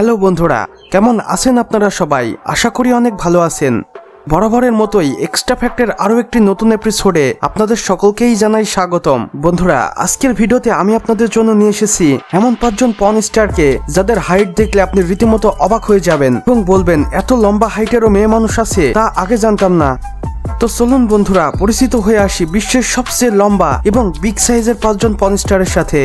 Hello বন্ধুরা, কেমন আছেন আপনারা সবাই? আশা করি অনেক ভালো আছেন। বরাবরের মতোই এক্সট্রা ফ্যাক্টের আরও একটি নতুন এপিসোডে আপনাদের সকলকেই জানাই স্বাগতম। বন্ধুরা, আজকের ভিডিওতে আমি আপনাদের জন্য নিয়ে এসেছি এমন পাঁচজন পন স্টারকে যাদের হাইট দেখলে আপনি রীতিমতো অবাক হয়ে যাবেন এবং বলবেন, এত লম্বা হাইটেরও মেয়ে মানুষ আছে? তা আগে জানতাম না। তো চলুন বন্ধুরা, পরিচিত হয়ে আসি বিশ্বের সবচেয়ে লম্বা এবং বিগ সাইজের পাঁচজন পন স্টারের সাথে।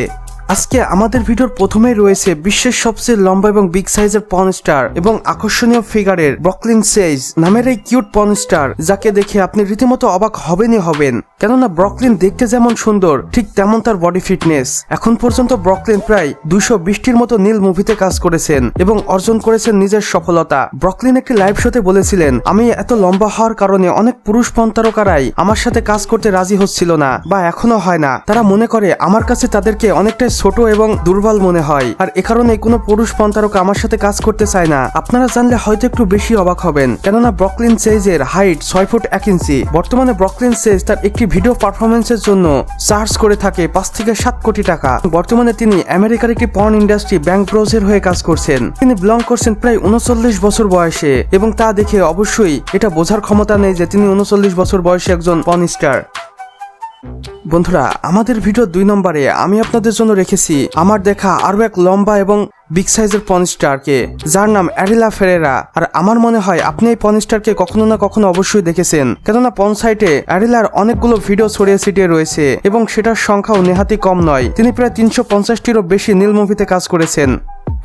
আজকে আমাদের ভিডিওর প্রথমেই রয়েছে বিশ্বের সবচেয়ে লম্বা এবং বিগ সাইজের পন স্টার এবং আকর্ষণীয় ফিগারের ব্রকলিন সেজ নামের এই কিউট পন স্টার যাকে দেখে আপনি রীতিমতো অবাক হবেনই হবেন। কেননা ব্রকলিন দেখতে যেমন সুন্দর, ঠিক তেমন তার বডি ফিটনেস এখন পর্যন্ত ব্রকলিন প্রায় দুশো বিশটির মতো নীল মুভিতে কাজ করেছেন এবং অর্জন করেছেন নিজের সফলতা। ব্রকলিন একটি লাইভ শোতে বলেছিলেন, আমি এত লম্বা হওয়ার কারণে অনেক পুরুষ পন্তারকারাই আমার সাথে কাজ করতে রাজি হচ্ছিল না বা এখনও হয় না। তারা মনে করে আমার কাছে তাদেরকে অনেকটাই ছোট এবং দুর্বল মনে হয়। আর এ কারণে কোনো পুরুষ পন্তারকা আমার সাথে কাজ করতে চায় না। আপনারা জানলে হয়তো একটু বেশি অবাক হবেন। কেননা ব্রকলিন সেজের হাইট ছয় ফুট এক ইঞ্চি। বর্তমানে ব্রকলিন সেজ তার একটি ভিডিও পারফরমেন্সের জন্য চার্জ করে থাকে পাঁচ থেকে সাত কোটি টাকা। বর্তমানে তিনি আমেরিকার একটি পর্ন ইন্ডাস্ট্রি ব্যাংক ব্রোজের হয়ে কাজ করছেন। তিনি বিলং করছেন প্রায় উনচল্লিশ বছর বয়সে এবং তা দেখে অবশ্যই এটা বোঝার ক্ষমতা নেই যে তিনি উনচল্লিশ বছর বয়সে একজন পর্ন স্টার। বন্ধুরা, আমাদের ভিডিও দুই নম্বরে আমি আপনাদের জন্য রেখেছি আমার দেখা আরও এক লম্বা এবং বিগ সাইজের পনস্টারকে যার নাম অ্যারিলা ফেরেরা আর আমার মনে হয় আপনি এই পনস্টারকে কখনো না কখনো অবশ্যই দেখেছেন। কেননা পন সাইটে অ্যারিলার অনেকগুলো ভিডিও ছড়িয়ে ছিটিয়ে রয়েছে এবং সেটার সংখ্যাও নেহাতি কম নয়। তিনি প্রায় তিনশো পঞ্চাশটিরও বেশি নীল মুভিতে কাজ করেছেন।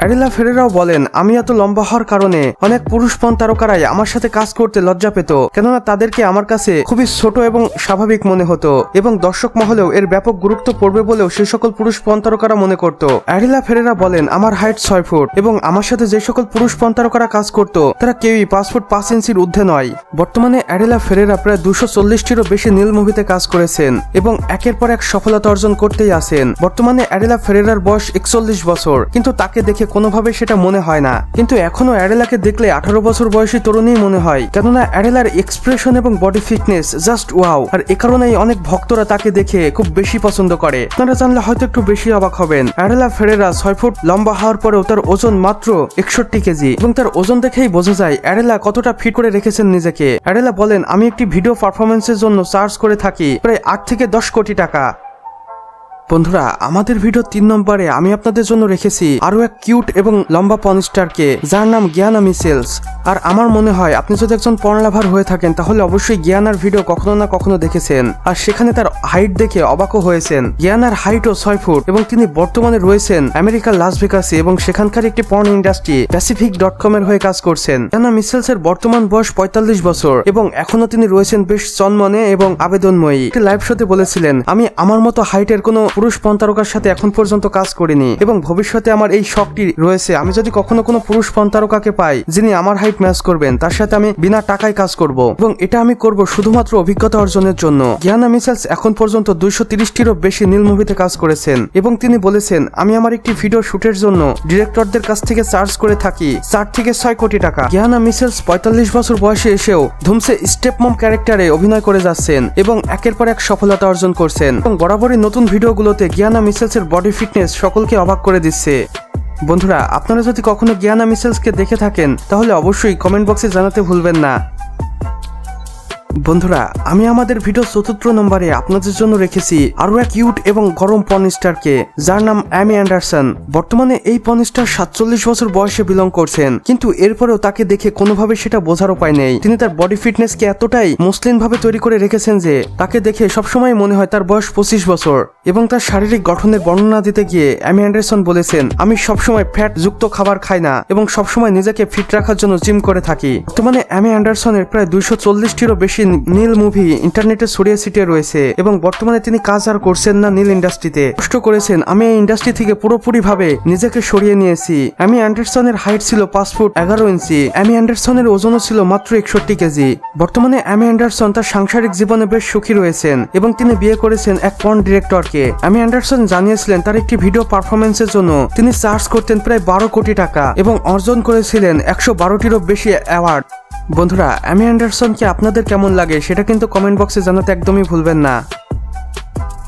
অ্যারিলা ফেরেরাও বলেন, আমি এত লম্বা হওয়ার কারণে অনেক পুরুষ পণ তারকারাই আমার সাথে কাজ করতে লজ্জা পেত, কেননা তাদেরকে আমার কাছে খুবই ছোট এবং স্বাভাবিক মনে হতো এবং দর্শক মহলেও এর ব্যাপক গুরুত্ব পড়বে বলেও সে সকল পুরুষ পণ তারকারা মনে করত। অ্যারিলা ফেরেরা বলেন, আমার হাইট ছয় ফুট এবং আমার সাথে যে সকল পুরুষ পণ তারকারা কাজ করত, তারা কেউই পাঁচ ফুট পাঁচ ইঞ্চির ঊর্ধ্বে নয়। বর্তমানে অ্যারিলা ফেরেরা প্রায় দুশো চল্লিশটিরও বেশি নীল মুভিতে কাজ করেছেন এবং একের পর এক সফলতা অর্জন করতেই আছেন বর্তমানে অ্যারিলা ফেরেরার বয়স একচল্লিশ বছর, কিন্তু তাকে দেখে কোনোভাবে সেটা মনে হয় না। কিন্তু এখনও অ্যারেলাকে দেখলে আঠারো বছর বয়সী তরুণী মনে হয়, কেননা অ্যারেলার এক্সপ্রেশন এবং বডি ফিটনেস জাস্ট ওয়াও আর এ কারণেই অনেক ভক্তরা তাকে দেখে খুব বেশি পছন্দ করে। আপনারা জানলে হয়তো একটু বেশি অবাক হবেন। অ্যারেলা ফেরেরা ছয় ফুট লম্বা হওয়ার পরেও তার ওজন মাত্র একষট্টি কেজি এবং তার ওজন দেখেই বোঝা যায় অ্যারেলা কতটা ফিট করে রেখেছেন নিজেকে। অ্যারেলা বলেন, আমি একটি ভিডিও পারফরমেন্সের জন্য চার্জ করে থাকি, প্রায় আট থেকে দশ কোটি টাকা। বন্ধুরা, আমাদের ভিডিও তিন নম্বরে আমি আপনাদের জন্য রেখেছি আরও এক কিউট এবং লম্বা পনস্টারকে যার নাম জ্ঞানা মিসেলস আর আমার মনে হয়, আপনি যদি একজন পর্নলাভার হয়ে থাকেন, তাহলে অবশ্যই জ্ঞানার ভিডিও কখনো না কখনো দেখেছেন। আর সেখানে তার হাইট দেখে অবাকও হয়েছেন। জ্ঞানার হাইটও ছয় ফুট এবং তিনি বর্তমানে রয়েছেন আমেরিকার লাস ভেগাসে এবং সেখানকার একটি porn industry Pacific dot com এর হয়ে কাজ করছেন। জ্ঞানা মিসেলস এর বর্তমান বয়স পঁয়তাল্লিশ বছর এবং এখনও তিনি রয়েছেন বেশ চন্মনে এবং আবেদনময়ী। একটি লাইভ শোতে বলেছিলেন, আমি আমার মতো হাইটের কোনো পুরুষ পন্তারকার সাথে এখন পর্যন্ত কাজ করিনি এবং ভবিষ্যতে আমার এই শখটি রয়েছে। আমি যদি কখনো কোনো পুরুষ পন্তারকাকে পাই, যিনি আমার হাইট ম্যাচ করবেন, তার সাথে আমি বিনা টাকায় কাজ করব এবং এটা আমি করব শুধুমাত্র অভিজ্ঞতা অর্জনের জন্য। গিয়ানা মিসেলস এখন পর্যন্ত দুইশো তিরিশটিরও বেশি নীল মুভিতে কাজ করেছেন এবং তিনি বলেছেন, আমি আমার একটি ভিডিও শুটের জন্য ডিরেক্টরদের কাছ থেকে চার্জ করে থাকি, চার থেকে ছয় কোটি টাকা। গিয়ানা মিসেলস পঁয়তাল্লিশ বছর বয়সে এসেও ধুমসে স্টেপ মম ক্যারেক্টারে অভিনয় করে যাচ্ছেন এবং একের পর এক সফলতা অর্জন করছেন এবং বরাবরই নতুন ভিডিওগুলোতে গিয়ানা মিসেলসের বডি ফিটনেস সকলকে অবাক করে দিচ্ছে। বন্ধুরা, আপনারা যদি কখনো গিয়ানা মিসেলসকে দেখে থাকেন, তাহলে অবশ্যই কমেন্ট বক্সে জানাতে ভুলবেন না। বন্ধুরা, আমি আমাদের ভিডিও চতুর্থ নম্বরে আপনাদের জন্য রেখেছি আরও এক কিউট এবং গরম পনিস্টারকে যার নাম অ্যামি অ্যান্ডারসন। বর্তমানে এই পনিস্টার সাতচল্লিশ বছর বয়সে বিলং করছেন, কিন্তু এরপরেও তাকে দেখে কোনোভাবে সেটা বোঝার উপায় নেই। তিনি তার বডি ফিটনেসকে এতটাই মসলিন ভাবে তৈরি করে রেখেছেন যে, তাকে দেখে সবসময় মনে হয় তার বয়স পঁচিশ বছর। এবং তার শারীরিক গঠনের বর্ণনা দিতে গিয়ে অ্যামি অ্যান্ডারসন বলেছেন, আমি সবসময় ফ্যাট যুক্ত খাবার খাই না এবং সবসময় নিজেকে ফিট রাখার জন্য জিম করে থাকি। বর্তমানে অ্যামি অ্যান্ডারসনের প্রায় দুইশো চল্লিশটিরও বেশি নীল মুভি ইন্টারনেটে ছড়িয়ে ছিটিয়ে রয়েছে এবং বর্তমানে তিনি কাজ আর করছেন না নীল ইন্ডাস্ট্রিতে কষ্ট করেছেন, আমি এই ইন্ডাস্ট্রি থেকে পুরোপুরি ভাবে নিজেকে সরিয়ে নিয়েছি। অ্যামি অ্যান্ডারসনের হাইট ছিল পাঁচ ফুট এগারো ইঞ্চি। অ্যামি অ্যান্ডারসনের ওজনও ছিল মাত্র একষট্টি কেজি। বর্তমানে অ্যামি অ্যান্ডারসন তার সাংসারিক জীবনে বেশ সুখী রয়েছেন এবং তিনি বিয়ে করেছেন এক পর্ন ডিরেক্টরকে অ্যামি অ্যান্ডারসন জানিয়েছিলেন তার একটি ভিডিও পারফরমেন্সের জন্য। তিনি চার্জ করতেন প্রায় বারো কোটি টাকা এবং অর্জন করেছিলেন একশো বারোটিরও বেশি অ্যাওয়ার্ড বন্ধুরা অ্যামি অ্যান্ডারসনকে আপনাদের কেমন লাগে? সেটা কিন্তু কমেন্ট বক্সে জানাতে একদমই ভুলবেন না।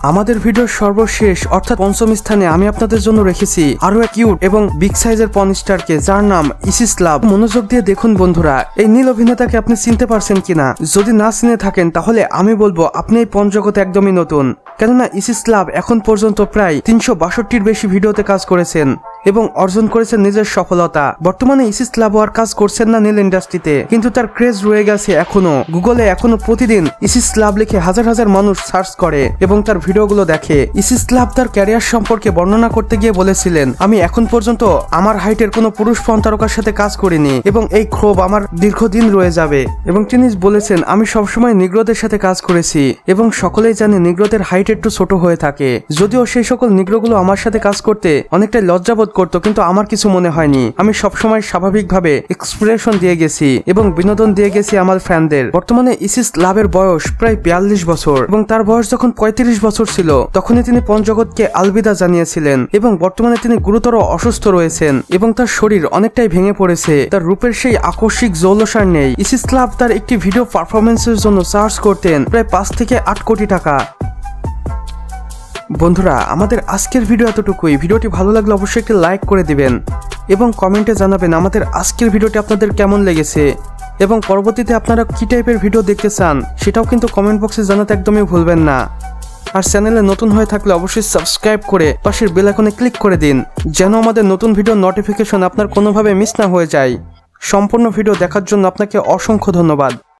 আমাদের ভিডিওর সর্বশেষ, অর্থাৎ পঞ্চম স্থানে আমি আপনাদের জন্য রেখেছি আরও এক কিউট এবং বিগ সাইজের পন স্টারকে যার নাম ইসিস লাভ মনোযোগ দিয়ে দেখুন বন্ধুরা, এই নীল অভিনেতাকে আপনি চিনতে পারছেন কিনা? যদি না চিনে থাকেন, তাহলে আমি বলব, আপনি এই পণ জগতে একদমই নতুন। কেননা ইসিস লাভ এখন পর্যন্ত প্রায় তিনশো বাষট্টির বেশি ভিডিওতে কাজ করেছেন। এবং অর্জন করেছেন নিজের সফলতা। বর্তমানে ইসিস লাভ আর কাজ করছেন না নীল ইন্ডাস্ট্রিতে, কিন্তু তার ক্রেজ রয়ে গেছে এখনও। গুগলে এখনও প্রতিদিন ইসিস লাভ লিখে হাজার হাজার মানুষ সার্চ করে এবং তার ভিডিওগুলো দেখে। ইসিস লাভ তার ক্যারিয়ার সম্পর্কে বর্ণনা করতে গিয়ে বলেছিলেন, আমি এখন পর্যন্ত আমার হাইটের কোনো পুরুষ ফোন তারকার সাথে কাজ করিনি এবং এই ক্ষোভ আমার দীর্ঘদিন রয়ে যাবে। এবং তিনি বলেছেন, আমি সবসময় নিগ্রদের সাথে কাজ করেছি এবং সকলেই জানে নিগ্রোদের হাইট একটু ছোট হয়ে থাকে। যদিও সেই সকল নিগ্রগুলো আমার সাথে কাজ করতে অনেকটা লজ্জাবোধ করতো, কিন্তু আমার কিছু মনে হয়নি। আমি সবসময় স্বাভাবিকভাবে এক্সপ্রেশন দিয়ে গেছি এবং বিনোদন দিয়ে গেছি আমার ফ্যানদের। বর্তমানে ইসিস লাভের বয়স প্রায় বিয়াল্লিশ বছর এবং তার বয়স যখন পঁয়ত্রিশ বছর ছিল, তখনই তিনি পঞ্চগতকে আলবিদা জানিয়েছিলেন এবং বর্তমানে তিনি গুরুতর অসুস্থ রয়েছেন এবং তার শরীর অনেকটাই ভেঙে পড়েছে। তার রূপের সেই আকস্মিক জৌলসার নেই। ইসিস লাভ তার একটি ভিডিও পারফরমেন্সের জন্য চার্জ করতেন, প্রায় পাঁচ থেকে আট কোটি টাকা। বন্ধুরা, আমাদের আজকের ভিডিও এতটুকুই। ভিডিওটি ভালো লাগলে অবশ্যই একটি লাইক করে দিবেন এবং কমেন্টে জানাবেন আমাদের আজকের ভিডিওটি আপনাদের কেমন লেগেছে এবং পরবর্তীতে আপনারা কী টাইপের ভিডিও দেখতে চান সেটাও কিন্তু কমেন্ট বক্সে জানাতে একদমই ভুলবেন না। আর চ্যানেলে নতুন হয়ে থাকলে অবশ্যই সাবস্ক্রাইব করে পাশের বেল আইকনে ক্লিক করে দিন যেন আমাদের নতুন ভিডিও নোটিফিকেশন আপনার কোনোভাবে মিস না হয়ে যায়। সম্পূর্ণ ভিডিও দেখার জন্য আপনাকে অসংখ্য ধন্যবাদ।